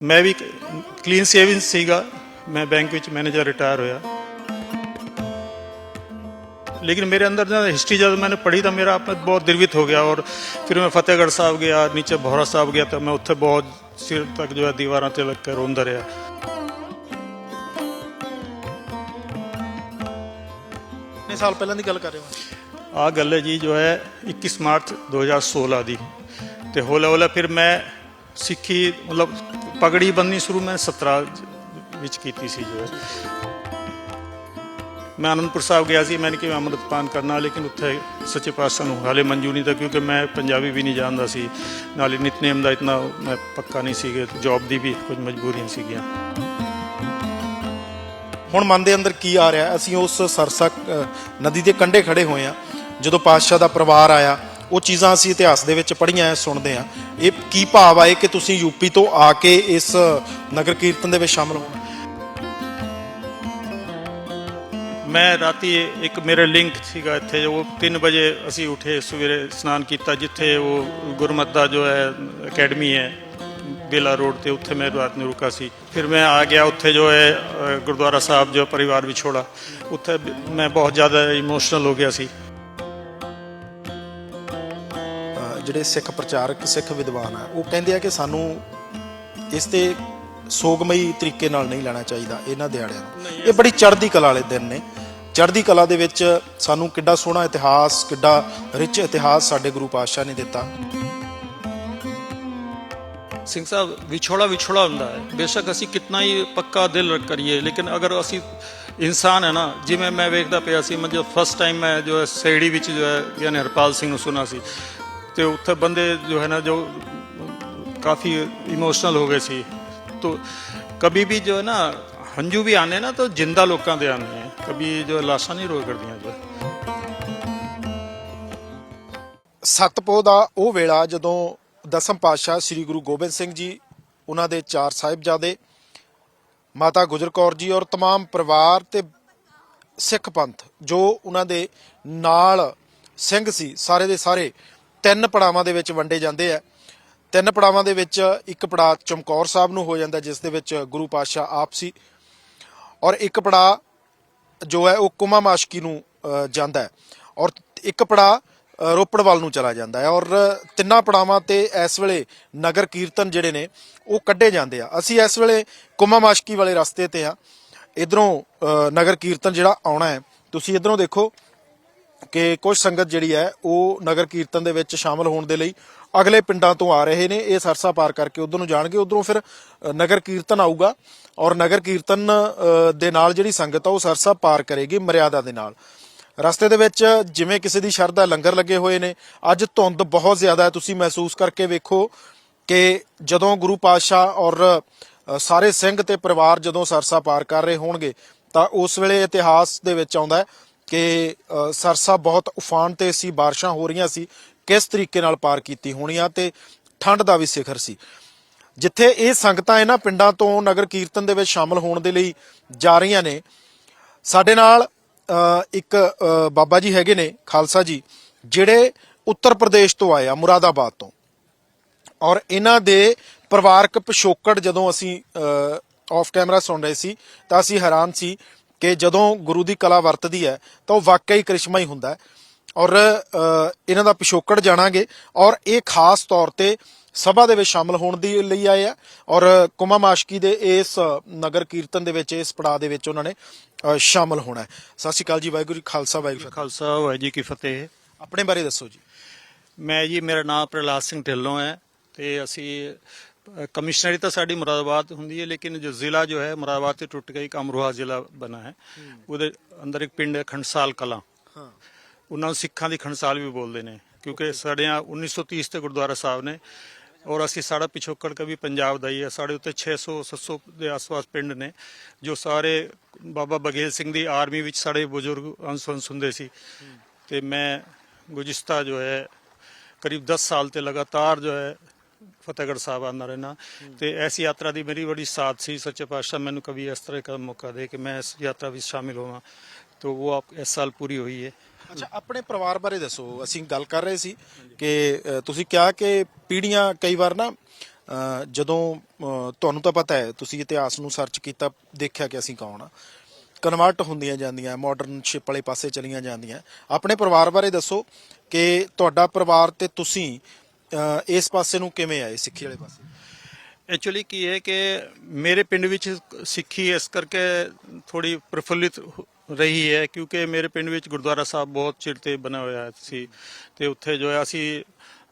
ਮੈਂ ਵੀ clean saving ਸੀਗਾ ਮੈਂ ਬੈਂਕ ਵਿੱਚ ਮੈਨੇਜਰ ਰਿਟਾਇਰ ਹੋਇਆ लेकिन मेरे अंदर ना हिस्ट्री जब मैंने पढ़ी तो मेरा आप बहुत दिलवित हो गया और फिर मैं फतेहगढ़ साहब गया नीचे भौरा साहब गया तो मैं उत्थे बहुत सिर तक जो है दीवार ते लग कर रोंदा रहा ਕਿੰਨੇ ਸਾਲ ਪਹਿਲਾਂ ਦੀ ਗੱਲ ਕਰ ਰਹੇ ਹੋ ਆ ਗੱਲ ਹੈ ਜੀ ਜੋ ਹੈ 21 ਮਾਰਚ 2016 ਦੀ ਤੇ ਹੌਲਾ ਹੌਲਾ ਫਿਰ ਮੈਂ ਸਿੱਖੀ ਮਤਲਬ ਪਗੜੀ ਬੰਨਣੀ ਸ਼ੁਰੂ ਮੈਂ 17 ਵਿੱਚ ਕੀਤੀ ਸੀ ਜੋ। ਮੈਂ ਅਨੰਦਪੁਰ ਸਾਹਿਬ ਗਿਆ ਸੀ, ਮੈਂ ਕਿ ਅੰਮ੍ਰਿਤਪਾਨ ਕਰਨਾ, ਲੇਕਿਨ ਉੱਥੇ ਸੱਚੇ ਪਾਤਸ਼ਾਹ ਨੂੰ ਹਾਲੇ ਮਨਜ਼ੂਰ ਨਹੀਂ ਤਾਂ ਕਿਉਂਕਿ ਮੈਂ ਪੰਜਾਬੀ ਵੀ ਨਹੀਂ ਜਾਣਦਾ ਸੀ। ਨਾਲੇ ਨਿਤਨੇਮ ਦਾ ਇਤਨਾ ਮੈਂ ਪੱਕਾ ਨਹੀਂ ਸੀਗਾ ਜੌਬ ਦੀ ਵੀ ਕੁਝ ਮਜਬੂਰੀਆਂ ਸੀਗੀਆਂ। ਹੁਣ ਮਨ ਦੇ ਅੰਦਰ ਕੀ ਆ ਰਿਹਾ? ਅਸੀਂ ਉਸ ਸਰਸਾ ਨਦੀ ਦੇ ਕੰਢੇ ਖੜੇ ਹੋਏ ਆ ਜਦੋਂ ਪਾਤਸ਼ਾਹ ਦਾ ਪਰਿਵਾਰ ਆਇਆ ਉਹ ਚੀਜ਼ਾਂ ਅਸੀਂ ਇਤਿਹਾਸ ਦੇ ਵਿੱਚ ਪੜ੍ਹੀਆਂ ਸੁਣਦੇ ਆ ਇਹ ਕੀ ਭਾਵ ਆਏ ਕਿ ਤੁਸੀਂ ਯੂਪੀ ਤੋਂ ਆ ਕੇ ਇਸ ਨਗਰ ਕੀਰਤਨ ਦੇ ਵਿੱਚ ਸ਼ਾਮਲ ਹੋ? ਮੈਂ ਰਾਤੀ ਇੱਕ ਮੇਰੇ ਲਿੰਕ ਸੀਗਾ ਇੱਥੇ, ਉਹ 3 ਵਜੇ ਅਸੀਂ ਉਠੇ, ਸਵੇਰੇ ਇਸ਼ਨਾਨ ਕੀਤਾ, ਜਿੱਥੇ ਉਹ ਗੁਰਮਤ ਦਾ ਜੋ ਹੈ, ਅਕੈਡਮੀ ਹੈ, ਬੇਲਾ ਰੋਡ ਤੇ, ਉੱਥੇ ਮੈਂ ਰਾਤ ਨੂੰ ਰੁਕਾ ਸੀ। ਫਿਰ ਮੈਂ ਆ ਗਿਆ, ਉੱਥੇ ਜੋ ਹੈ ਗੁਰਦੁਆਰਾ ਸਾਹਿਬ ਜੋ ਪਰਿਵਾਰ ਵਿਛੋੜਾ, ਉੱਥੇ ਮੈਂ ਬਹੁਤ ਜ਼ਿਆਦਾ ਇਮੋਸ਼ਨਲ ਹੋ ਗਿਆ ਸੀ। ਜਿਹੜੇ ਸਿੱਖ ਪ੍ਰਚਾਰਕ ਸਿੱਖ ਵਿਦਵਾਨ ਆ ਉਹ ਕਹਿੰਦੇ ਆ ਕਿ ਸਾਨੂੰ ਇਸ ਤੇ ਸੋਗਮਈ ਤਰੀਕੇ ਨਾਲ ਨਹੀਂ ਲੈਣਾ ਚਾਹੀਦਾ ਇਹਨਾਂ ਦਿਹਾੜਿਆਂ ਨੂੰ। ਇਹ ਬੜੀ ਚੜ੍ਹਦੀ ਕਲਾ ਵਾਲੇ ਦਿਨ ਨੇ। ਚੜ੍ਹਦੀ ਕਲਾ ਦੇ ਵਿੱਚ ਸਾਨੂੰ ਕਿੱਡਾ ਸੋਹਣਾ ਇਤਿਹਾਸ ਕਿੱਡਾ ਰਿਚ ਇਤਿਹਾਸ ਸਾਡੇ ਗੁਰੂ ਪਾਤਸ਼ਾਹ ਨੇ ਦਿੱਤਾ। ਸਿੰਘ ਸਾਹਿਬ ਵਿਛੋੜਾ ਵਿਛੋੜਾ ਹੁੰਦਾ ਹੈ। ਬੇਸ਼ੱਕ ਅਸੀਂ ਕਿਤਨਾ ਹੀ ਪੱਕਾ ਦਿਲ ਕਰੀਏ ਲੇਕਿਨ ਅਗਰ ਅਸੀਂ ਇਨਸਾਨ ਹੈ ਨਾ ਜਿਵੇਂ ਮੈਂ ਵੇਖਦਾ ਪਿਆ ਸੀ ਮੈਂ ਜੋ ਫਸਟ ਟਾਈਮ ਮੈਂ ਜੋ ਸੇੜੀ ਵਿੱਚ ਜੋ ਹੈ ਯਾਨੀ ਹਰਪਾਲ ਸਿੰਘ ਨੂੰ ਸੁਣਾ ਸੀ ਤੇ ਉੱਥੇ ਬੰਦੇ ਜੋ ਹੈ ਨਾ ਜੋ ਕਾਫੀ ਇਮੋਸ਼ਨਲ ਹੋ ਗਏ ਸੀ तो कभी भी जो है ना हंजू भी आने ना तो जिंदा लोगों के आने हैं कभी जो लाशा नहीं रोक कर दिया जो है ਸਤਪੋ ਦਾ ਉਹ ਵੇਲਾ ਜਦੋਂ ਦਸਮ ਪਾਤਸ਼ਾਹ ਸ੍ਰੀ ਗੁਰੂ ਗੋਬਿੰਦ ਸਿੰਘ ਜੀ ਉਹਨਾਂ ਦੇ ਚਾਰ ਸਾਹਿਬਜ਼ਾਦੇ ਮਾਤਾ ਗੁਜਰ ਕੌਰ ਜੀ ਔਰ तमाम ਪਰਿਵਾਰ ਤੇ ਸਿੱਖ ਪੰਥ ਜੋ ਉਹਨਾਂ ਦੇ ਨਾਲ ਸਿੰਘ ਸੀ ਸਾਰੇ ਦੇ ਸਾਰੇ ਤਿੰਨ ਪੜਾਵਾਂ ਦੇ ਵਿੱਚ ਵੰਡੇ ਜਾਂਦੇ ਆ। ਤਿੰਨ ਪੜਾਵਾਂ ਦੇ ਵਿੱਚ ਇੱਕ ਪੜਾ ਚਮਕੌਰ ਸਾਹਿਬ ਨੂੰ ਹੋ ਜਾਂਦਾ ਜਿਸ ਦੇ ਵਿੱਚ ਗੁਰੂ ਪਾਤਸ਼ਾਹ ਆਪ ਸੀ। ਔਰ ਇੱਕ ਪੜਾ ਜੋ ਹੈ ਉਹ ਕੁਮਾ ਮਾਸ਼ਕੀ ਨੂੰ ਜਾਂਦਾ ਹੈ। ਔਰ ਇੱਕ ਪੜਾ ਅ, ਰੋਪੜ ਵੱਲ ਨੂੰ ਚਲਾ ਜਾਂਦਾ ਹੈ। ਔਰ ਤਿੰਨਾਂ ਪੜਾਵਾਂ ਤੇ ਇਸ ਵੇਲੇ ਨਗਰ ਕੀਰਤਨ ਜਿਹੜੇ ਨੇ ਉਹ ਕੱਢੇ ਜਾਂਦੇ ਆ। ਅਸੀਂ ਇਸ ਵੇਲੇ ਕੁਮਾ ਮਾਸ਼ਕੀ ਵਾਲੇ ਰਸਤੇ ਤੇ ਆ ਇਧਰੋਂ ਨਗਰ ਕੀਰਤਨ ਜਿਹੜਾ ਆਉਣਾ ਹੈ ਤੁਸੀਂ ਇਧਰੋਂ ਦੇਖੋ। ਕਿ ਕੁਝ ਸੰਗਤ ਜਿਹੜੀ ਹੈ, ਉਹ ਨਗਰ ਕੀਰਤਨ ਦੇ ਵਿੱਚ ਸ਼ਾਮਲ ਹੋਣ ਦੇ ਲਈ ਅਗਲੇ ਪਿੰਡਾਂ ਤੋਂ ਆ ਰਹੇ ਨੇ। ਇਹ ਸਰਸਾ ਪਾਰ ਕਰਕੇ ਉਧਰ ਨੂੰ ਜਾਣਗੇ। ਉਧਰੋਂ ਫਿਰ ਨਗਰ ਕੀਰਤਨ ਆਊਗਾ ਔਰ ਨਗਰ ਕੀਰਤਨ ਦੇ ਨਾਲ ਜਿਹੜੀ ਸੰਗਤ ਆ, ਉਹ ਸਰਸਾ ਪਾਰ ਕਰੇਗੀ ਮਰਿਆਦਾ ਦੇ ਨਾਲ। ਰਸਤੇ ਦੇ ਵਿੱਚ ਜਿਵੇਂ ਕਿਸੇ ਦੀ ਸ਼ਰਧਾ ਲੰਗਰ ਲੱਗੇ ਹੋਏ ਨੇ, ਅੱਜ ਧੁੰਦ ਬਹੁਤ ਜ਼ਿਆਦਾ ਹੈ। ਤੁਸੀਂ ਮਹਿਸੂਸ ਕਰਕੇ ਵੇਖੋ ਕਿ ਜਦੋਂ ਗੁਰੂ ਪਾਤਸ਼ਾਹ ਔਰ ਸਾਰੇ ਸਿੰਘ ਤੇ ਪਰਿਵਾਰ ਜਦੋਂ ਸਰਸਾ ਪਾਰ ਕਰ ਰਹੇ ਹੋਣਗੇ, ਤਾਂ ਉਸ ਵੇਲੇ ਇਤਿਹਾਸ ਦੇ ਵਿੱਚ ਆਉਂਦਾ ਹੈ ਕਿ ਸਰਸਾ ਬਹੁਤ ਉਫਾਨ ਤੇ ਸੀ, ਬਾਰਿਸ਼ਾਂ ਹੋ ਰਹੀਆਂ ਸੀ, ਕਿਸ ਤਰੀਕੇ ਨਾਲ ਪਾਰ ਕੀਤੀ ਹੋਣੀ ਆ ਤੇ ਠੰਡ ਦਾ ਵੀ ਸਿਖਰ ਸੀ। ਜਿੱਥੇ ਇਹ ਸੰਗਤਾਂ ਇਹਨਾਂ ਪਿੰਡਾਂ ਤੋਂ ਨਗਰ ਕੀਰਤਨ ਦੇ ਵਿੱਚ ਸ਼ਾਮਲ ਹੋਣ ਦੇ ਲਈ ਜਾ ਰਹੀਆਂ ਨੇ, ਸਾਡੇ ਨਾਲ ਇੱਕ ਬਾਬਾ ਜੀ ਹੈਗੇ ਨੇ, ਖਾਲਸਾ ਜੀ, ਜਿਹੜੇ ਉੱਤਰ ਪ੍ਰਦੇਸ਼ ਤੋਂ ਆਏ ਆ, ਮੁਰਾਦਾਬਾਦ ਤੋਂ। ਔਰ ਇਹਨਾਂ ਦੇ ਪਰਿਵਾਰਕ ਪਿਛੋਕੜ ਜਦੋਂ ਅਸੀਂ ਆਫ ਕੈਮਰਾ ਸੁਣ ਰਹੇ ਸੀ, ਤਾਂ ਅਸੀਂ ਹੈਰਾਨ ਸੀ ਕਿ ਜਦੋਂ ਗੁਰੂ ਦੀ ਕਲਾ ਵਰਤਦੀ ਹੈ ਤਾਂ ਉਹ ਵਾਕਿਆ ਹੀ ਕ੍ਰਿਸ਼ਮਾ ਹੀ। ਹੁੰਦਾ ਔਰ ਇਹਨਾਂ ਦਾ ਪਿਛੋਕੜ ਜਾਣਾਂਗੇ। ਔਰ ਇਹ ਖਾਸ ਤੌਰ ਤੇ ਸਭਾ ਦੇ ਵਿੱਚ ਸ਼ਾਮਲ ਹੋਣ ਦੀ ਲਈ ਆਏ ਆ। ਔਰ ਕੁਮਾ ਮਾਸ਼ਕੀ ਦੇ ਇਸ ਨਗਰ ਕੀਰਤਨ ਦੇ ਵਿੱਚ ਇਸ ਪੜਾ ਦੇ ਵਿੱਚ ਉਹਨਾਂ ਨੇ ਸ਼ਾਮਲ ਹੋਣਾ ਹੈ। ਸਤਿ ਸ਼੍ਰੀ ਅਕਾਲ ਜੀ ਵਾਹਿਗੁਰੂ ਜੀ ਖਾਲਸਾ ਵਾਹਿਗੁਰੂ ਖਾਲਸਾ ਵਾਹਿਗੁਰੂ ਜੀ ਕੀ ਫਤਿਹ। ਆਪਣੇ ਬਾਰੇ ਦੱਸੋ ਜੀ। ਮੈਂ ਜੀ ਮੇਰਾ ਨਾਮ ਪ੍ਰਲਾਸ ਸਿੰਘ ਢਿੱਲੋਂ ਹੈ ਤੇ ਅਸੀਂ ਤਾਂ ਸਾਡੀ ਮੁਰਾਦਾਬਾਦ ਹੁੰਦੀ ਹੈ ਲੇਕਿਨ ਜੋ ਜ਼ਿਲ੍ਹਾ ਜੋ ਹੈ ਮੁਰਾਦਾਬਾਦ ਤੇ ਟੁੱਟ ਕੇ ਇੱਕ ਅਮਰੋਹਾ ਜ਼ਿਲ੍ਹਾ ਬਣਾ ਹੈ। ਉਹਦੇ ਅੰਦਰ ਇੱਕ ਪਿੰਡ ਹੈ ਖੰਡਸਾਲ ਕਲਾਂ। ਹਾਂ। ਉਹਨਾਂ ਨੂੰ ਸਿੱਖਾਂ ਦੀ ਖੰਡਸਾਲ ਵੀ ਬੋਲਦੇ ਨੇ ਕਿਉਂਕਿ ਸਾਡੇ ਆ 1930 ਤੇ ਗੁਰਦੁਆਰਾ ਸਾਹਿਬ ਨੇ ਔਰ ਅਸੀਂ ਸਾਡਾ ਪਿਛੋਕੜ ਕਵੀ ਪੰਜਾਬ ਦਾ ਹੀ ਹੈ। ਸਾਡੇ ਉੱਤੇ 600 700 ਦੇ ਆਸ-ਪਾਸ ਪਿੰਡ ਨੇ ਜੋ ਸਾਰੇ ਬਾਬਾ ਬਗੇਲ ਸਿੰਘ ਦੀ ਆਰਮੀ ਵਿੱਚ ਸਾਡੇ ਬਜ਼ੁਰਗ ਅੰਸ਼ ਹੁੰਦੇ ਸੀ। ਤੇ ਮੈਂ ਗੁਜਿਸਤਾ ਜੋ ਹੈ ਕਰੀਬ 10 ਸਾਲ ਤੇ ਲਗਾਤਾਰ ਜੋ ਹੈ ਫਤਿਹਗੜ੍ਹ ਸਾਹਿਬ ਆਉਂਦਾ ਰਹਿਣਾ ਤੇ ਐਸੀ ਯਾਤਰਾ ਦੀ ਮੇਰੀ ਬੜੀ ਸਾਥ ਸੀ, ਸੱਚੇ ਪਾਤਸ਼ਾਹ ਮੈਨੂੰ ਕभी ਇਸ ਤਰ੍ਹਾਂ ਦਾ ਮੌਕਾ ਦੇ ਕਿ ਮੈਂ ਇਸ ਯਾਤਰਾ ਵਿੱਚ ਸ਼ਾਮਿਲ ਹੋਵਾਂ। ਤੋ ਉਹ ਇਸ ਸਾਲ ਪੂਰੀ ਹੋਈ ਹੈ। ਅੱਛਾ, ਆਪਣੇ ਪਰਿਵਾਰ ਬਾਰੇ ਦੱਸੋ। ਅਸੀਂ ਗੱਲ ਕਰ ਰਹੇ ਸੀ ਕਿ ਤੁਸੀਂ ਕਿਹਾ ਕਿ ਪੀੜੀਆਂ ਕਈ ਵਾਰ ਨਾ ਜਦੋਂ ਤੁਹਾਨੂੰ ਤਾਂ ਪਤਾ ਹੈ, ਤੁਸੀਂ ਇਤਿਹਾਸ ਨੂੰ ਸਰਚ ਕੀਤਾ, ਦੇਖਿਆ ਕਿ ਅਸੀਂ ਕੌਣ ਆ। ਕਨਵਰਟ ਹੁੰਦੀਆਂ ਜਾਂਦੀਆਂ ਮਾਡਰਨਸ਼ਿਪ ਵਾਲੇ ਪਾਸੇ ਚਲੀਆਂ ਜਾਂਦੀਆਂ। ਆਪਣੇ ਪਰਿਵਾਰ ਬਾਰੇ ਦੱਸੋ ਕਿ ਤੁਹਾਡਾ ਪਰਿਵਾਰ ਤੇ ਤੁਸੀਂ ਅ, ਇਸ ਪਾਸੇ ਨੂੰ ਕਿਵੇਂ ਆਏ? ਸਿੱਖੀ ਵਾਲੇ ਪਾਸੇ? ਐਕਚੁਅਲੀ ਕੀ ਹੈ ਕਿ ਮੇਰੇ ਪਿੰਡ ਵਿੱਚ ਸਿੱਖੀ ਇਸ ਕਰਕੇ ਥੋੜੀ ਪ੍ਰਫੁੱਲਿਤ ਹੋ- ਰਹੀ ਹੈ ਕਿਉਂਕਿ ਮੇਰੇ ਪਿੰਡ ਵਿੱਚ ਗੁਰਦੁਆਰਾ ਸਾਹਿਬ ਬਹੁਤ ਚਿਰ ਤੇ ਬਣਾ ਹੋਇਆ ਸੀ ਤੇ ਉੱਥੇ ਜੋ ਹੈ ਅਸੀਂ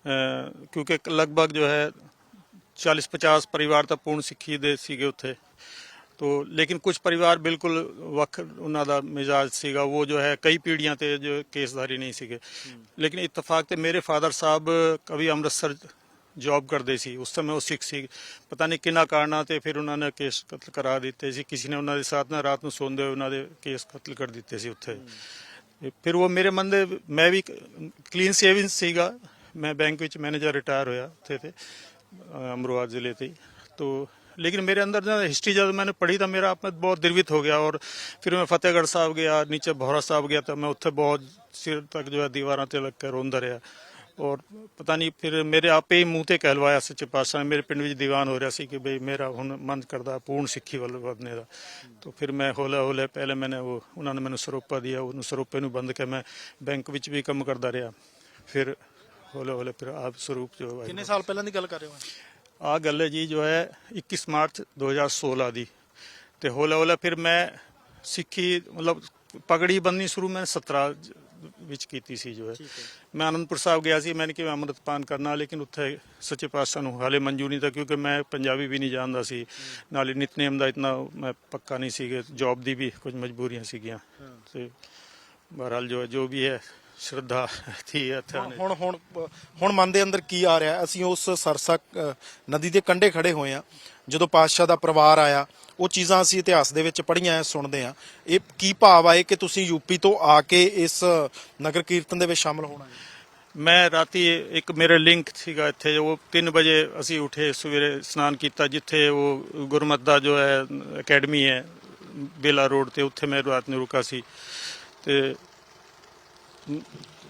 ਅਹ, ਕਿਉਂਕਿ ਲਗਭਗ ਜੋ ਹੈ 40-50 ਪਰਿਵਾਰ ਤਾਂ ਪੂਰਨ ਸਿੱਖੀ ਦੇ ਸੀਗੇ ਉੱਥੇ। ਤੋ ਲੇਕਿਨ ਕੁਝ ਪਰਿਵਾਰ ਬਿਲਕੁਲ ਵੱਖ ਉਹਨਾਂ ਦਾ ਮਿਜਾਜ ਸੀਗਾ ਉਹ ਜੋ ਹੈ ਕਈ ਪੀੜ੍ਹੀਆਂ ਤੇ ਜੋ ਕੇਸਧਾਰੀ ਨਹੀਂ ਸੀਗੇ। ਲੇਕਿਨ ਇਤਫਾਕ ਤੇ ਮੇਰੇ ਫਾਦਰ ਸਾਹਿਬ ਕਵੀ ਅੰਮ੍ਰਿਤਸਰ ਜੌਬ ਕਰਦੇ ਸੀ ਉਸ ਸਮੇਂ ਉਹ ਸਿੱਖ ਸੀ। ਪਤਾ ਨਹੀਂ ਕਿੰਨਾ ਕਾਰਨਾਂ ਤੇ ਫਿਰ ਉਹਨਾਂ ਨੇ ਕੇਸ ਕਤਲ ਕਰਾ ਦਿੱਤੇ ਸੀ ਕਿਸੇ ਨੇ ਉਹਨਾਂ ਦੇ ਸਾਥ ਨਾਲ ਰਾਤ ਨੂੰ ਸੌਂਦੇ ਹੋਏ ਉਹਨਾਂ ਦੇ ਕੇਸ ਕਤਲ ਕਰ ਦਿੱਤੇ ਸੀ ਉੱਥੇ। ਤੇ ਫਿਰ ਉਹ ਮੇਰੇ ਮਨ ਦੇ ਮੈਂ ਵੀ ਕਲੀਨ ਸੇਵਿੰਗ ਸੀਗਾ ਮੈਂ ਬੈਂਕ ਵਿੱਚ ਮੈਨੇਜਰ ਰਿਟਾਇਰ ਹੋਇਆ ਉੱਥੇ ਤੇ ਅਮਰਵਾਦ ਜ਼ਿਲ੍ਹੇ ਤੇ तो लेकिन मेरे अंदर जो हिस्ट्री जब मैंने पढ़ी था मेरा आप में बहुत द्रवित हो गया और फिर मैं फतेहगढ़ साहब गया नीचे भौरा साहब गया तो मैं उत्थे बहुत सिर तक जो है दीवार ते लग कर रोंदा रहा ਔਰ ਪਤਾ ਨਹੀਂ ਫਿਰ ਮੇਰੇ ਆਪੇ ਹੀ ਮੂੰਹ ਤੇ ਕਹਿਲਵਾਇਆ ਸੱਚੇ ਪਾਤਸ਼ਾਹ ਨੇ ਮੇਰੇ ਪਿੰਡ ਵਿੱਚ ਦੀਵਾਨ ਹੋ ਰਿਹਾ ਸੀ ਕਿ ਬਈ ਮੇਰਾ ਹੁਣ ਮਨ ਕਰਦਾ ਪੂਰਨ ਸਿੱਖੀ ਵੱਲ ਵਧਨੇ ਦਾ ਤਾਂ ਫਿਰ ਮੈਂ ਹੌਲੇ ਹੌਲੇ ਪਹਿਲੇ ਮੈਨੇ ਉਹ ਉਹਨਾਂ ਨੇ ਮੈਨੂੰ ਸਰੋਪਾ ਦਿਆ ਉਹਨੂੰ ਸਰੋਪੇ ਨੂੰ ਬੰਦ ਕੇ ਮੈਂ ਬੈਂਕ ਵਿੱਚ ਵੀ ਕੰਮ ਕਰਦਾ ਰਿਹਾ ਫਿਰ ਹੌਲੇ ਹੌਲੇ ਫਿਰ ਆਪ ਸਰੂਪ ਜੋ ਹੈ ਕਿੰਨੇ ਸਾਲ ਪਹਿਲਾਂ ਦੀ ਗੱਲ ਕਰ ਰਹੇ ਹੋ ਆ ਗੱਲ ਹੈ ਜੀ ਜੋ ਹੈ 21 ਮਾਰਚ 2016 ਦੀ। ਤੇ ਹੌਲਾ ਹੌਲਾ ਫਿਰ ਮੈਂ ਸਿੱਖੀ ਮਤਲਬ ਪਗੜੀ ਬੰਨਣੀ ਸ਼ੁਰੂ ਮੈਂ 17 ਜ- ਵਿੱਚ ਕੀਤੀ ਸੀ ਜੋ ਹੈ। ਮੈਂ ਆਨੰਦਪੁਰ ਸਾਹਿਬ ਗਿਆ ਸੀ ਮੈंने ਕਿਹਾ ਅੰਮ੍ਰਿਤ ਪਾਨ ਕਰਨਾ ਲੇਕਿਨ ਉੱਥੇ ਸੱਚੇ ਪਾਤਸ਼ਾਹ ਨੂੰ ਹਾਲੇ ਮਨਜ਼ੂਰ ਨਹੀਂ ਤਾਂ ਕਿਉਂਕਿ ਮੈਂ ਪੰਜਾਬੀ ਵੀ ਨਹੀਂ ਜਾਣਦਾ ਸੀ। ਨਾਲੇ ਨਿਤਨੇਮ ਦਾ ਇਤਨਾ ਮੈਂ ਪੱਕਾ ਨਹੀਂ ਸੀਗਾ ਜੌਬ ਦੀ ਵੀ ਕੁਝ ਮਜਬੂਰੀਆਂ ਸੀਗੀਆਂ। ਤੇ ਬਹਰਾਲ ਜੋ ਜੋ ਵੀ ਹੈ ਸ਼ਰਧਾ ਥੀ ਇੱਥੇ ਹੁਣ ਹੁਣ ਹੁਣ ਮਨ ਦੇ ਅੰਦਰ ਕੀ ਆ ਰਿਹਾ? ਅਸੀਂ ਉਸ ਸਰਸਾ ਅ, ਨਦੀ ਦੇ ਕੰਢੇ ਖੜੇ ਹੋਏ ਆ। ਜਦੋਂ ਪਾਤਸ਼ਾਹ ਦਾ ਪਰਿਵਾਰ ਆਇਆ ਉਹ ਚੀਜ਼ਾਂ ਅਸੀਂ ਇਤਿਹਾਸ ਦੇ ਵਿੱਚ ਪੜ੍ਹੀਆਂ ਆ ਸੁਣਦੇ ਆ। ਇਹ ਕੀ ਭਾਵ ਆਏ ਕਿ ਤੁਸੀਂ ਯੂਪੀ ਤੋਂ ਆ ਕੇ ਇਸ ਨਗਰ ਕੀਰਤਨ ਦੇ ਵਿੱਚ ਸ਼ਾਮਲ ਹੋਣਾ ਹੈ? ਮੈਂ ਰਾਤੀ ਇੱਕ ਮੇਰੇ ਲਿੰਕ ਸੀਗਾ ਇੱਥੇ ਉਹ 3 ਵਜੇ ਅਸੀਂ ਉਠੇ ਸਵੇਰੇ ਇਸ਼ਨਾਨ ਕੀਤਾ ਜਿੱਥੇ ਉਹ ਗੁਰਮਤ ਦਾ ਜੋ ਹੈ ਅਕੈਡਮੀ ਹੈ ਬੇਲਾ ਰੋਡ ਤੇ ਉੱਥੇ ਮੈਂ ਰਾਤ ਨੂੰ ਰੁਕਾ ਸੀ। ਤੇ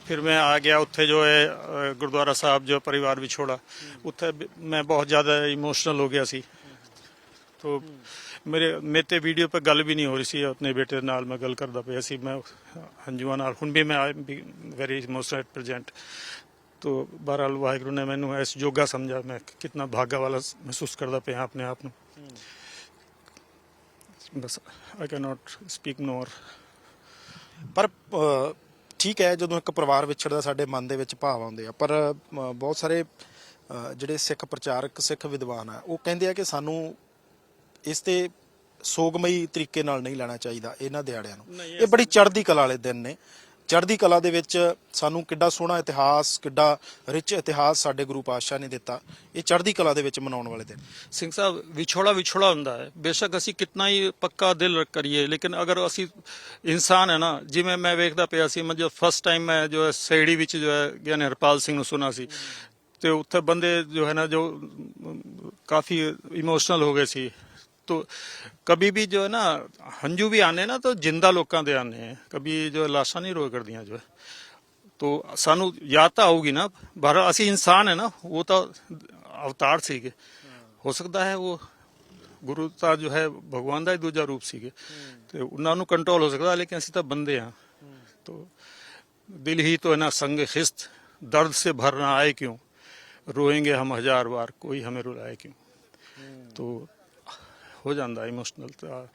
ਫਿਰ ਮੈਂ ਆ ਗਿਆ ਉੱਥੇ ਜੋ ਹੈ ਅ, ਗੁਰਦੁਆਰਾ ਸਾਹਿਬ ਜੋ ਪਰਿਵਾਰ ਵਿਛੋੜਾ ਉੱਥੇ ਬ- ਮੈਂ ਬਹੁਤ ਜ਼ਿਆਦਾ ਇਮੋਸ਼ਨਲ ਹੋ ਗਿਆ ਸੀ। ਤੋ ਮੇਰੇ ਮੇਰੇ ਤੇ ਵੀਡੀਓ 'ਤੇ ਗੱਲ ਵੀ ਨਹੀਂ ਹੋ ਰਹੀ ਸੀ ਆਪਣੇ ਬੇਟੇ ਦੇ ਨਾਲ ਮੈਂ ਗੱਲ ਕਰਦਾ ਪਿਆ ਸੀ ਮੈਂ ਹੰਝੂਆਂ ਨਾਲ। ਹੁਣ ਵੀ ਮੈਂ I very emotional at present ਤੋ ਬਹਰਾਲ ਵਾਹਿਗੁਰੂ ਨੇ ਮੈਨੂੰ ਇਸ ਯੋਗਾ ਸਮਝਾ ਮੈਂ ਕਿੰਨਾ ਭਾਗਾ ਵਾਲਾ ਮਹਿਸੂਸ ਕਰਦਾ ਪਿਆ ਆਪਣੇ ਆਪ ਨੂੰ। ਬਸ ਆਈ ਕੈਨ ਨਾਟ ਸਪੀਕ ਮੋਰ ਪਰ ਅ, ਠੀਕ ਹੈ ਜਦੋਂ ਇੱਕ ਪਰਿਵਾਰ ਵਿਛੜਦਾ ਸਾਡੇ ਮਨ ਦੇ ਵਿੱਚ ਭਾਵ ਆਉਂਦੇ ਆ। ਪਰ ਬਹੁਤ ਸਾਰੇ ਜਿਹੜੇ ਸਿੱਖ ਪ੍ਰਚਾਰਕ ਸਿੱਖ ਵਿਦਵਾਨ ਆ ਉਹ ਕਹਿੰਦੇ ਆ ਕਿ ਸਾਨੂੰ ਇਸ ਤੇ ਸੋਗਮਈ ਤਰੀਕੇ ਨਾਲ ਨਹੀਂ ਲੈਣਾ ਚਾਹੀਦਾ ਇਹਨਾਂ ਦਿਹਾੜਿਆਂ ਨੂੰ। ਇਹ ਬੜੀ ਚੜ੍ਹਦੀ ਕਲਾ ਵਾਲੇ ਦਿਨ ਨੇ। ਚੜ੍ਹਦੀ ਕਲਾ ਦੇ ਵਿੱਚ ਸਾਨੂੰ ਕਿੱਡਾ ਸੋਹਣਾ ਇਤਿਹਾਸ, ਕਿੱਡਾ ਰਿਚ ਇਤਿਹਾਸ ਸਾਡੇ ਗੁਰੂ ਪਾਤਸ਼ਾਹ ਨੇ ਦਿੱਤਾ। ਇਹ ਚੜ੍ਹਦੀ ਕਲਾ ਦੇ ਵਿੱਚ ਮਨਾਉਣ ਵਾਲੇ ਦਿਨ। ਸਿੰਘ ਸਾਹਿਬ, ਵਿਛੋੜਾ ਵਿਛੋੜਾ ਹੁੰਦਾ ਹੈ। ਬੇਸ਼ੱਕ ਅਸੀਂ ਕਿਤਨਾ ਹੀ ਪੱਕਾ ਦਿਲ ਕਰੀਏ, ਲੇਕਿਨ ਅਗਰ ਅਸੀਂ ਇਨਸਾਨ ਹੈ ਨਾ, ਜਿਵੇਂ ਮੈਂ ਵੇਖਦਾ ਪਿਆ ਸੀ, ਮੈਂ ਜੋ ਫਸਟ ਟਾਈਮ ਮੈਂ ਜੋ ਹੈ ਸੇੜੀ ਵਿੱਚ ਜੋ ਹੈ ਗਿਆਨੀ ਹਰਪਾਲ ਸਿੰਘ ਨੂੰ ਸੁਣਾ ਸੀ, ਤੇ ਉੱਥੇ ਬੰਦੇ ਜੋ ਹੈ ਨਾ, ਜੋ ਕਾਫੀ ਇਮੋਸ਼ਨਲ ਹੋ ਗਏ ਸੀ। तो कभी भी जो है ना हंजू भी आने ना तो जिंदा ਲੋਕਾਂ ਦੇ ਆਨੇ ਹੈ ਕਭੀ ਜੋ ਲਾਸ਼ਾਂ ਨਹੀਂ ਰੋਏ ਕਰਦੀਆਂ ਜੋ। ਤੋ ਸਾਨੂੰ ਯਾਦ ਤਾਂ ਆਊਗੀ ਨਾ ਪਰ ਅਸੀਂ ਇਨਸਾਨ ਹੈ ਨਾ, ਉਹ ਤਾਂ ਅਵਤਾਰ ਸੀਗੇ। ਹੋ ਸਕਦਾ ਹੈ ਉਹ ਗੁਰੂ ਤਾਂ ਜੋ ਹੈ ਭਗਵਾਨ ਦਾ ਹੀ ਦੂਜਾ ਰੂਪ ਸੀਗੇ। ਤੇ ਉਹਨਾਂ ਨੂੰ ਕੰਟਰੋਲ ਹੋ ਸਕਦਾ, ਲੇਕਿਨ ਅਸੀਂ ਤਾਂ ਬੰਦੇ ਹਾਂ। ਤੋ ਦਿਲ ਹੀ ਤੋ ਨਾ, ਸੰਗ ਖਿਸਤ, ਦਰਦ ਸੇ ਭਰਨਾ ਆਏ ਕਿਉਂ? रोएंगे हम हजार बार कोई हमें रुलाए क्यों तो ਹੋ ਜਾਂਦਾ ਇਮੋਸ਼ਨਲ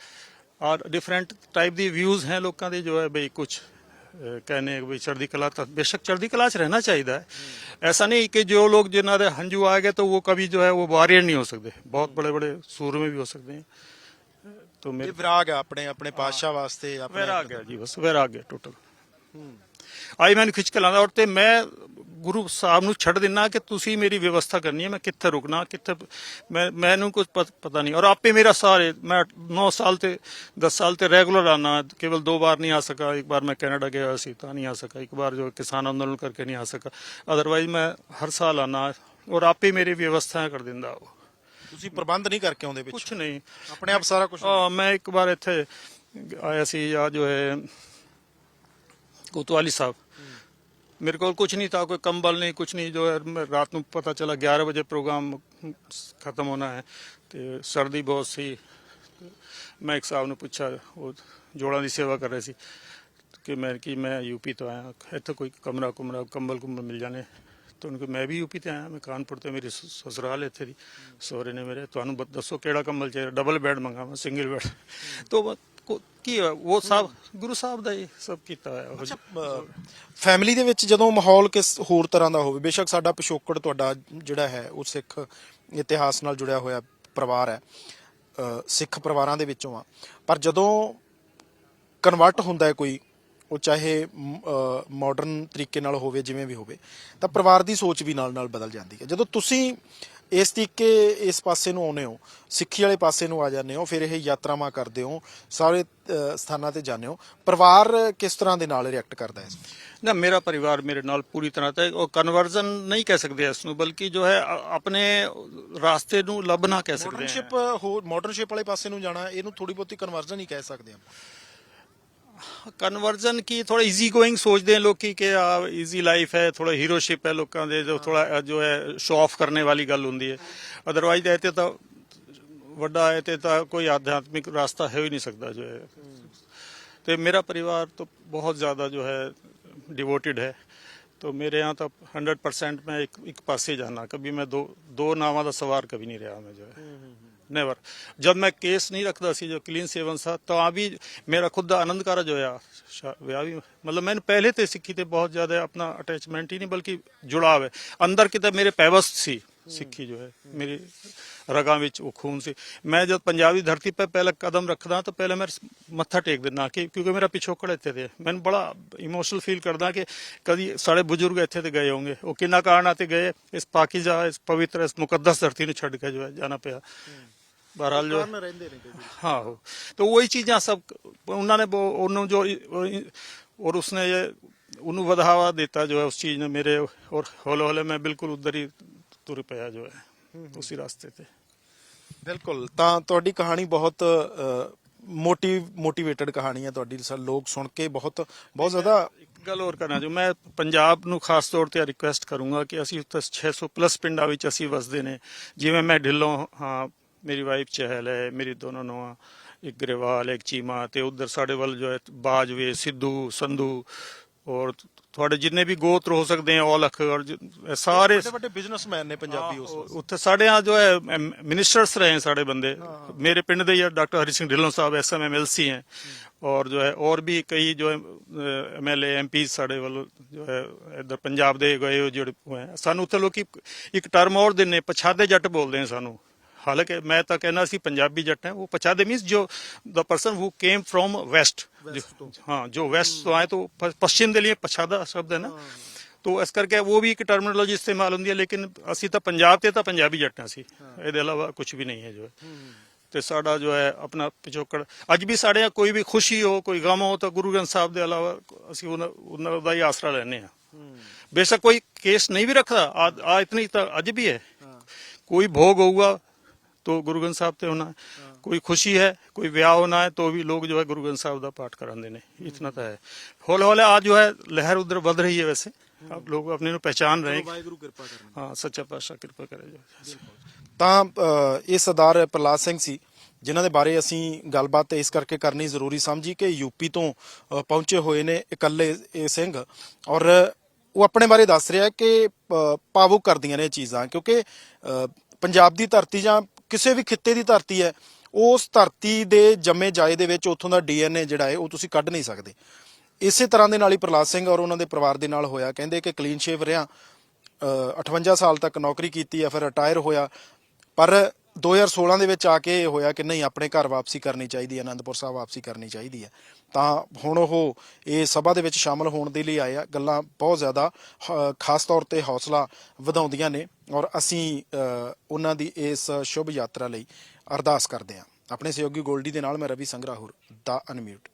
ਔਰ ਡਿਫਰੈਂਟ ਟਾਈਪ ਦੀ ਵਿਊਜ਼ ਹੈ ਲੋਕਾਂ ਦੇ ਜੋ ਹੈ ਬਈ ਕੁਝ कहने ਵੀ ਚੜ੍ਹਦੀ ਕਲਾ ਤਾਂ ਬੇਸ਼ੱਕ ਚੜ੍ਹਦੀ ਕਲਾ ਚ ਰਹਿਣਾ ਚਾਹੀਦਾ ਹੈ ऐसा नहीं कि जो लोग जिन्हों ਦੇ हंजू आ गए तो वो कभी जो है वो वॉरियर नहीं हो सकते बहुत बड़े बड़े सूरमे भी हो सकते हैं तो ਇਹ मेरे ਵਿਰਾਗ ਆ ਆਪਣੇ ਆਪਣੇ ਪਾਤਸ਼ਾਹ ਵਾਸਤੇ ਆਪਣੇ ਵੈਰਾਗ ਹੈ ਜੀ ਬਸ ਵੈਰਾਗ ਹੈ ਟੋਟਲ ਆਈ ਮੈਨੂੰ ਖਿੱਚ ਕੇ ਲਾਉਂਦਾ ਔਰ ਤੇ ਮੈਂ ਗੁਰੂ ਸਾਹਿਬ ਨੂੰ ਛੱਡ ਦਿੰਨਾ ਕਿ ਤੁਸੀਂ ਮੇਰੀ ਵਿਵਸਥਾ ਕਰਨੀ ਹੈ ਮੈਂ ਕਿੱਥੇ ਰੁਕਣਾ ਕਿੱਥੇ ਮੈਂ ਮੈਨੂੰ ਕੁਝ ਪਤਾ ਨਹੀਂ। ਔਰ ਆਪੇ ਮੇਰਾ ਸਾਰੇ ਮੈਂ 9 ਸਾਲ ਤੇ 10 ਸਾਲ ਤੇ ਰੈਗੂਲਰ ਆਨਾ ਕੇਵਲ ਦੋ ਵਾਰ ਨਹੀਂ ਆ ਸਕਾ ਇੱਕ ਵਾਰ ਮੈਂ ਕੈਨੇਡਾ ਗਿਆ ਸੀ ਤਾਂ ਨਹੀਂ ਆ ਸਕਾ ਇੱਕ ਵਾਰ ਜੋ ਕਿਸਾਨ ਅੰਦੋਲਨ ਕਰਕੇ ਨਹੀਂ ਆ ਸਕਾ ਅਦਰਵਾਈਜ਼ ਮੈਂ ਹਰ ਸਾਲ ਆਨਾ ਔਰ ਆਪੇ ਮੇਰੀ ਵਿਵਸਥਾ ਕਰ ਦਿੰਦਾ ਉਹ। ਤੁਸੀਂ ਪ੍ਰਬੰਧ ਨਹੀਂ ਕਰਕੇ ਆਉਂਦੇ ਵਿੱਚ? ਕੁਝ ਨਹੀਂ। ਆਪਣੇ ਆਪ ਸਾਰਾ ਕੁਝ ਮੈਂ ਇੱਕ ਵਾਰ ਇੱਥੇ ਆਇਆ ਸੀ ਜਾਂ ਜੋ ਹੈ ਕੋਤਵਾਲੀ ਸਾਹਿਬ। ਮੇਰੇ ਕੋਲ ਕੁਝ ਨਹੀਂ ਤਾਂ ਕੋਈ ਕੰਬਲ ਨਹੀਂ ਕੁਝ ਨਹੀਂ ਜੋ ਹੈ ਰਾਤ ਨੂੰ ਪਤਾ ਚਲਾ 11 ਵਜੇ ਪ੍ਰੋਗਰਾਮ ਖਤਮ ਹੋਣਾ ਹੈ ਤੇ ਸਰਦੀ ਬਹੁਤ ਸੀ ਮੈਂ ਇੱਕ ਸਾਹਿਬ ਨੂੰ ਪੁੱਛਿਆ ਉਹ ਜੋੜਾਂ ਦੀ ਸੇਵਾ ਕਰ ਰਹੇ ਸੀ ਕਿ ਮੈਂ ਕਿ ਮੈਂ ਯੂਪੀ ਤੋਂ ਆਇਆ ਇੱਥੇ ਕੋਈ ਕਮਰਾ ਕੁਮਰਾ ਕੰਬਲ ਕੁੰਬਲ ਮਿਲ ਜਾਣੇ ਤਾਂ ਕਿ ਮੈਂ ਵੀ ਯੂਪੀ ਤੇ ਆਇਆ ਮੈਂ ਕਾਨਪੁਰ ਤੋਂ ਮੇਰੀ ਸਸਰਾਲ ਇੱਥੇ ਦੀ ਸੋਹਰੇ ਨੇ ਮੇਰੇ ਤੁਹਾਨੂੰ ਦੱਸੋ ਕਿਹੜਾ ਕੰਬਲ ਚਾਹੀਦਾ ਡਬਲ ਬੈੱਡ ਮੰਗਾਵਾਂ ਸਿੰਗਲ ਬੈੱਡ ਤੋਂ ਕੋ- ਕੀ ਹੋਇਆ? ਉਹ ਸਾਹਿਬ ਗੁਰੂ ਸਾਹਿਬ ਦਾ ਹੀ ਸਭ ਕੀਤਾ ਹੋਇਆ ਉਹ ਜੀ। ਫੈਮਿਲੀ ਦੇ ਵਿੱਚ ਜਦੋਂ ਮਾਹੌਲ ਕਿਸ ਹੋਰ ਤਰ੍ਹਾਂ ਦਾ ਹੋਵੇ ਬੇਸ਼ੱਕ ਸਾਡਾ ਪਿਛੋਕੜ ਤੁਹਾਡਾ ਜਿਹੜਾ ਹੈ ਉਹ ਸਿੱਖ ਇਤਿਹਾਸ ਨਾਲ ਜੁੜਿਆ ਹੋਇਆ ਪਰਿਵਾਰ ਹੈ ਅ, ਸਿੱਖ ਪਰਿਵਾਰਾਂ ਦੇ ਵਿੱਚੋਂ ਆ ਪਰ ਜਦੋਂ ਕਨਵਰਟ ਹੁੰਦਾ ਹੈ ਕੋਈ ਉਹ ਚਾਹੇ ਮਾਡਰਨ ਤਰੀਕੇ ਨਾਲ ਹੋਵੇ ਜਿਵੇਂ ਵੀ ਹੋਵੇ ਤਾਂ ਪਰਿਵਾਰ ਦੀ ਸੋਚ ਵੀ ਨਾਲ ਨਾਲ ਬਦਲ ਜਾਂਦੀ ਹੈ ਜਦੋਂ ਤੁਸੀਂ ਇਸ ਤਰੀਕੇ ਇਸ ਪਾਸੇ ਨੂੰ ਆਉਨੇ ਹੋ ਸਿੱਖੀ ਵਾਲੇ ਪਾਸੇ ਨੂੰ ਆ ਜਾਂਦੇ ਹੋ ਫਿਰ ਇਹ ਯਾਤਰਾਵਾਂ ਕਰਦੇ ਹੋ ਸਾਰੇ ਸਥਾਨਾਂ ਤੇ ਜਾਂਦੇ ਹੋ। ਪਰਿਵਾਰ ਕਿਸ ਤਰ੍ਹਾਂ ਦੇ ਨਾਲ ਰਿਐਕਟ ਕਰਦਾ ਹੈ ਨੂੰ? ਮੇਰਾ ਪਰਿਵਾਰ ਮੇਰੇ ਨਾਲ ਪੂਰੀ ਤਰ੍ਹਾਂ ਤੇ ਉਹ ਕਨਵਰਜ਼ਨ ਨਹੀਂ ਕਹਿ ਸਕਦੇ ਇਸ ਨੂੰ ਬਲਕਿ ਜੋ ਹੈ ਆਪਣੇ ਰਾਸਤੇ ਨੂੰ ਲੱਭਣਾ ਕਹਿ ਸਕਦੇ ਹਾਂ। ਮਾਡਰਨਸ਼ਿਪ ਹੋ ਮਾਡਰਨਸ਼ਿਪ ਵਾਲੇ ਪਾਸੇ ਨੂੰ ਜਾਣਾ ਇਹਨੂੰ ਥੋੜੀ ਬਹੁਤੀ ਕਨਵਰਜਨ ਹੀ ਕਹਿ ਸਕਦੇ ਆਪਾਂ। ਕਨਵਰਜਨ ਕੀ ਥੋੜਾ ਈਜ਼ੀ ਗੋਇੰਗ ਸੋਚਦੇ ਹਨ ਲੋਕੀ ਕਿ, ਆ ਈਜ਼ੀ ਲਾਈਫ ਹੈ ਥੋੜਾ ਹੀਰੋਸ਼ਿਪ ਹੈ ਲੋਕਾਂ ਦੇ, ਜੋ ਥੋੜਾ ਜੋ ਹੈ ਸ਼ੋ ਆਫ ਕਰਨੇ ਵਾਲੀ ਗੱਲ ਹੁੰਦੀ ਹੈ। ਅਦਰਵਾਈਜ਼ ਇਹ ਤੇ ਤਾਂ ਵੱਡਾ ਹੈ ਤੇ ਤਾਂ ਕੋਈ ਆਧਿਆਤਮਿਕ ਰਸਤਾ ਹੈ ਹੀ ਨਹੀਂ ਸਕਦਾ ਜੋ ਹੈ। ਤੇ ਮੇਰਾ ਪਰਿਵਾਰ ਤਾਂ ਬਹੁਤ ਜ਼ਿਆਦਾ ਜੋ ਹੈ ਡਿਵੋਟਿਡ ਹੈ। तो ਮੇਰੇ ਹਾਂ ਤਾਂ हंड्रेड परसेंट ਮੈਂ ਇੱਕ एक पास ही जाना कभी ਦੋ दो दो नावा का सवार कभी नहीं रहा मैं जो ਨੈਵਰ ਜਦ ਮੈਂ ਕੇਸ ਨਹੀਂ ਰੱਖਦਾ ਸੀ ਜੋ ਕਲੀਨ ਸੇਵਨ ਸਾ ਤਾਂ ਵੀ ਮੇਰਾ ਖੁਦ ਦਾ ਆਨੰਦ ਕਾਰਜ ਹੋਇਆ ਸ਼ਾ- ਵਿਆਹ ਵੀ ਮਤਲਬ ਮੈਨੂੰ ਪਹਿਲੇ ਤੇ ਸਿੱਖੀ ਤੇ ਬਹੁਤ ਜ਼ਿਆਦਾ ਆਪਣਾ ਅਟੈਚਮੈਂਟ ਹੀ ਨਹੀਂ ਬਲਕਿ ਜੁੜਾਵ ਹੈ ਅੰਦਰ ਕਿਤੇ ਮੇਰੇ ਪੈਵਸਤ ਸੀ ਸਿੱਖੀ ਜੋ ਹੈ ਮੇਰੀ ਰਗਾਂ ਵਿੱਚ ਉਹ ਖੂਨ ਸੀ ਮੈਂ ਜਦ ਪੰਜਾਬ ਦੀ ਧਰਤੀ 'ਤੇ ਪਹਿਲਾ ਕਦਮ ਰੱਖਦਾ ਤਾਂ ਪਹਿਲੇ ਮੈਂ ਮੱਥਾ ਟੇਕ ਦਿੰਦਾ ਕਿ ਕਿਉਂਕਿ ਮੇਰਾ ਪਿਛੋਕੜ ਇੱਥੇ ਤੇ ਹੈ। ਮੈਨੂੰ ਬੜਾ ਇਮੋਸ਼ਨਲ ਫੀਲ ਕਰਦਾ ਕਿ ਕਦੀ ਸਾਡੇ ਬਜ਼ੁਰਗ ਇੱਥੇ ਤੇ ਗਏ ਹੋਣਗੇ ਉਹ ਕਿੰਨਾ ਕਾਰਨਾਂ ਤੇ ਗਏ ਇਸ ਪਾਕਿਜ਼ਾ ਇਸ ਪਵਿੱਤਰ ਇਸ ਮੁਕੱਦਸ ਧਰਤੀ ਨੂੰ ਛੱਡ ਕੇ ਜੋ ਹੈ ਜਾਣਾ ਪਿਆ ਬਹਰਾਲ ਜੋ ਹੈ ਰਹਿੰਦੇ ਨੇ हाँ हो तो वही चीज़ें सब उन्होंने वो उन्होंने जो और उसने ये उन्होंने बढ़ावा देता जो है उस चीज़ ने मेरे और हौले हौले मैं बिल्कुल उधर ही तुर पाया जो है उसी रास्ते थे ਬਿਲਕੁਲ ਤਾਂ ਤੁਹਾਡੀ ਕਹਾਣੀ ਬਹੁਤ ਮੋਟਿਵ ਮੋਟੀਵੇਟਡ ਕਹਾਣੀ ਹੈ ਤੁਹਾਡੀ ਸਰ ਲੋਕ ਸੁਣ ਕੇ ਬਹੁਤ ਬਹੁਤ ਜ਼ਿਆਦਾ ਇੱਕ ਗੱਲ ਹੋਰ ਕਰਨਾ ਜੋ ਮੈਂ ਪੰਜਾਬ ਨੂੰ ਖਾਸ ਤੌਰ ਤੇ ਰਿਕੁਐਸਟ ਕਰੂੰਗਾ ਕਿ ਅਸੀਂ ਉੱਥੇ 600 ਪਲੱਸ ਪਿੰਡਾਂ ਵਿੱਚ ਅਸੀਂ ਵਸਦੇ ਨੇ ਜਿਵੇਂ ਮੈਂ ਢਿੱਲੋਂ ਹਾਂ मेरी वाइफ चहल है मेरी दोनों नवा ਇੱਕ ਗਰੇਵਾਲ ਇੱਕ ਚੀਮਾ ते उधर ਸਾਡੇ ਵੱਲ ਜੋ ਹੈ ਬਾਜਵੇ ਸਿੱਧੂ ਸੰਧੂ ਔਰ ਤੁਹਾਡੇ ਜਿੰਨੇ ਵੀ ਗੋਤਰ ਹੋ ਸਕਦੇ ਆ ਔਲਖ ਔਰ ਸਾਰੇ ਵੱਡੇ ਵੱਡੇ ਬਿਜ਼ਨਸਮੈਨ ਨੇ ਪੰਜਾਬੀ ਉਸ ਉੱਥੇ ਸਾਡੇ ਆ ਜੋ ਹੈ ਮਿਨਿਸਟਰਸ ਰਹੇ ਸਾਡੇ ਬੰਦੇ। ਮੇਰੇ ਪਿੰਡ ਦੇ ਯਾਰ ਡਾਕਟਰ ਹਰੀ ਸਿੰਘ ਢਿੱਲੋਂ ਸਾਹਿਬ ਐਸਐਮਐਮਐਲਸੀ ਹੈ। ਔਰ ਜੋ ਹੈ ਔਰ ਵੀ ਕਈ ਜੋ ਹੈ ਐਮ ਐਲ ਐਮਐਲਏ ਐਮਪੀ ਸਾਡੇ ਵੱਲ ਜੋ ਹੈ ਇਧਰ ਪੰਜਾਬ ਦੇ ਗਏ ਹੋਏ ਜਿਹੜੇ ਸਾਨੂੰ ਉੱਥੇ ਲੋਕੀ ਇੱਕ ਟਰਮ ਔਰ ਦਿੰਦੇ ਪਛਾਦੇ ਜੱਟ ਬੋਲਦੇ ਨੇ ਸਾਨੂੰ। ਹਾਲਾਂਕਿ ਮੈਂ ਤਾਂ ਕਹਿੰਦਾ ਸੀ ਪੰਜਾਬੀ ਜੱਟ ਹੈ ਉਹ ਪਛਾਦੇ ਮੀਨਸ ਜੋ the person who came from west ਹਾਂ ਜੋ ਵੈਸਟ ਤੋਂ ਆਏ तो ਪਸ਼ਚਿਮ ਦੇ ਲਈ ਪਛਾਦਾ ਸ਼ਬਦ ਹੈ ਨਾ। ਤੋ ਇਸ ਕਰਕੇ ਉਹ ਵੀ ਇੱਕ ਟਰਮੀਨੋਲੋਜੀ ਇਸਤੇਮਾਲ ਹੁੰਦੀ ਹੈ ਲੇਕਿਨ ਅਸੀਂ ਤਾਂ ਪੰਜਾਬ ਤੇ ਤਾਂ ਪੰਜਾਬੀ ਜੱਟ ਹਾਂ ਇਹਦੇ ਇਲਾਵਾ ਕੁਝ ਵੀ ਨਹੀਂ ਹੈ ਜੋ। ਤੇ ਸਾਡਾ ਜੋ ਹੈ ਆਪਣਾ ਪਿਛੋਕੜ ਅੱਜ ਵੀ ਸਾਡੇ ਕੋਈ ਵੀ ਖੁਸ਼ੀ ਹੋ ਕੋਈ ਗਮ ਹੋ ਤਾਂ ਗੁਰੂ ਗ੍ਰੰਥ ਸਾਹਿਬ ਦੇ ਇਲਾਵਾ ਅਸੀਂ ਉਹਨਾਂ ਦਾ ਹੀ ਆਸਰਾ ਲੈਣੇ ਆ ਬੇਸ਼ੱਕ ਕੋਈ ਕੇਸ ਨਹੀਂ ਵੀ ਰੱਖਦਾ ਆ ਇਤਨੀ ਤਾਂ ਅੱਜ ਵੀ ਹੈ। ਕੋਈ ਭੋਗ ਹੋਊਗਾ तो गुरु ਸਾਹਿਬ ਤੇ ਹੋਣਾ ਕੋਈ ਖੁਸ਼ੀ ਹੈ ਕੋਈ ਵਿਆਹ ਹੋਣਾ ब्याह होना है तो भी लोग जो है गुरु ग्रंथ साहब का पाठ कराते ने इतना तो है हौले हौले आज जो है लहर उधर बढ़ ਆਪ ਲੋਕ ਆਪਣੇ ਨੂੰ ਪਹਿਚਾਨ ਰਹੇ ਵਾਹਿਗੁਰੂ ਕਿਰਪਾ ਕਰਨੀ। ਹਾਂ ਸੱਚਾ ਪਾਤਸ਼ਾਹ ਕਿਰਪਾ ਕਰੇ ਜੀ। ਤਾਂ ਇਹ ਸਰਦਾਰ ਪ੍ਰਲਾਦ ਸਿੰਘ ਸੀ ਜਿਨ੍ਹਾਂ ਦੇ ਬਾਰੇ ਅਸੀਂ ਗੱਲਬਾਤ ਇਸ ਕਰਕੇ ਕਰਨੀ ਜ਼ਰੂਰੀ ਸਮਝੀ ਕਿ ਯੂਪੀ ਤੋਂ ਪਹੁੰਚੇ ਹੋਏ ਨੇ ਇਕੱਲੇ ਇਹ ਸਿੰਘ। ਔਰ ਉਹ ਆਪਣੇ ਬਾਰੇ ਦੱਸ ਰਿਹਾ ਕਿ ਪਾਵੁਕ ਕਰਦੀਆਂ ਨੇ ਇਹ ਚੀਜ਼ਾਂ ਕਿਉਂਕਿ ਪੰਜਾਬ ਦੀ ਧਰਤੀ ਜਾਂ ਕਿਸੇ ਵੀ ਖਿੱਤੇ ਦੀ ਧਰਤੀ ਹੈ ਉਸ ਧਰਤੀ ਦੇ ਜੰਮੇ ਜਾਏ ਦੇ ਵਿੱਚ ਉੱਥੋਂ ਦਾ ਡੀਐਨਏ ਜਿਹੜਾ ਹੈ ਉਹ ਤੁਸੀਂ ਕੱਢ ਨਹੀਂ ਸਕਦੇ। ਇਸੇ ਤਰ੍ਹਾਂ ਦੇ ਨਾਲ ਹੀ ਪ੍ਰਲਾਦ ਸਿੰਘ ਔਰ ਉਹਨਾਂ ਦੇ ਪਰਿਵਾਰ ਦੇ ਨਾਲ ਹੋਇਆ। ਕਹਿੰਦੇ ਕਿ ਕਲੀਨ ਸ਼ੇਵ ਰਿਹਾ ਅ, 58 ਸਾਲ ਤੱਕ ਨੌਕਰੀ ਕੀਤੀ ਆ ਫਿਰ ਰਿਟਾਇਰ ਹੋਇਆ। ਪਰ 2016 ਦੇ ਵਿੱਚ ਆ ਕੇ ਇਹ ਹੋਇਆ ਕਿ ਨਹੀਂ, ਆਪਣੇ ਘਰ ਵਾਪਸੀ ਕਰਨੀ ਚਾਹੀਦੀ ਹੈ ਆਨੰਦਪੁਰ ਸਾਹਿਬ ਵਾਪਸੀ ਕਰਨੀ ਚਾਹੀਦੀ ਹੈ। ਤਾਂ ਹੁਣ ਉਹ ਇਹ ਸਭਾ ਦੇ ਵਿੱਚ ਸ਼ਾਮਲ ਹੋਣ ਦੇ ਲਈ ਆਏ ਆ। ਗੱਲਾਂ ਬਹੁਤ ਜ਼ਿਆਦਾ ਖਾਸ ਤੌਰ ਤੇ ਹੌਸਲਾ ਵਧਾਉਂਦੀਆਂ ਨੇ ਔਰ ਅਸੀਂ ਉਹਨਾਂ ਦੀ ਇਸ ਸ਼ੁਭ ਯਾਤਰਾ ਲਈ ਅਰਦਾਸ ਕਰਦੇ ਹਾਂ। ਆਪਣੇ ਸਹਿਯੋਗੀ ਗੋਲਡੀ ਦੇ ਨਾਲ ਮੈਂ ਰਵੀ ਸੰਗਰਾਹੁਰ ਦਾ ਅਨਮਿਊਟ।